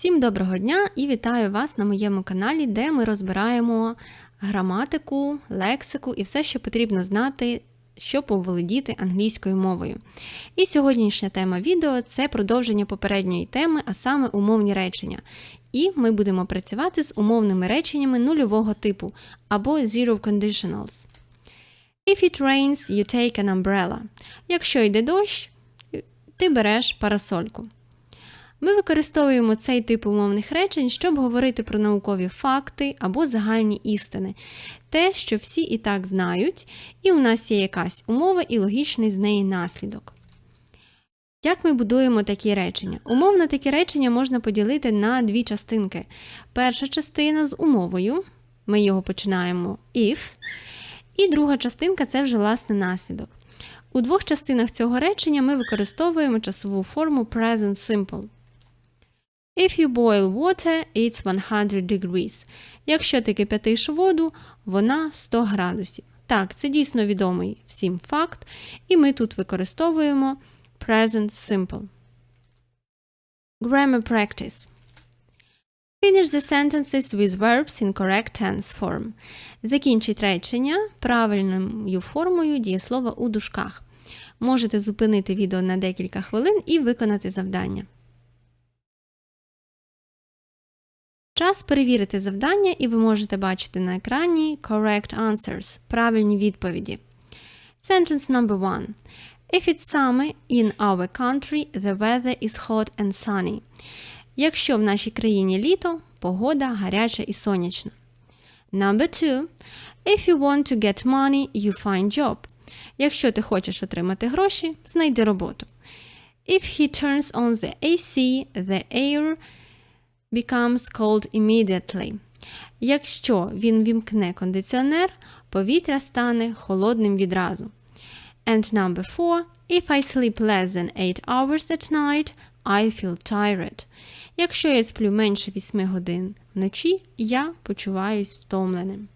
Всім доброго дня і вітаю вас на моєму каналі, де ми розбираємо граматику, лексику і все, що потрібно знати, щоб оволодіти англійською мовою. І сьогоднішня тема відео це продовження попередньої теми, а саме умовні речення. І ми будемо працювати з умовними реченнями нульового типу або zero conditionals. If it rains, you take an umbrella. Якщо йде дощ, ти береш парасольку. Ми використовуємо цей тип умовних речень, щоб говорити про наукові факти або загальні істини, те, що всі і так знають, і у нас є якась умова і логічний з неї наслідок. Як ми будуємо такі речення? Умовно такі речення можна поділити на дві частинки. Перша частина з умовою, ми його починаємо if, і друга частинка це вже власне наслідок. У двох частинах цього речення ми використовуємо часову форму present simple. If you boil water, it's 100 degrees. Якщо ти кип'ятиш воду, вона 100 градусів. Так, це дійсно відомий всім факт, і ми тут використовуємо present simple. Grammar practice. Finish the sentences with verbs in correct tense form. Закінчіть речення правильною формою дієслова у дужках. Можете зупинити відео на декілька хвилин і виконати завдання. Час перевірити завдання, і ви можете бачити на екрані correct answers правильні відповіді. Sentence number one. If it's summer in our country, the weather is hot and sunny. Якщо в нашій країні літо, погода гаряча і сонячна. Number two. If you want to get money, you find job. Якщо ти хочеш отримати гроші, знайди роботу. If he turns on the AC, the air becomes cold immediately. Якщо він вімкне кондиціонер, повітря стане холодним відразу. And number four, if I sleep less than 8 hours at night, I feel tired. Якщо я сплю менше 8 годин вночі, я почуваюсь втомленим.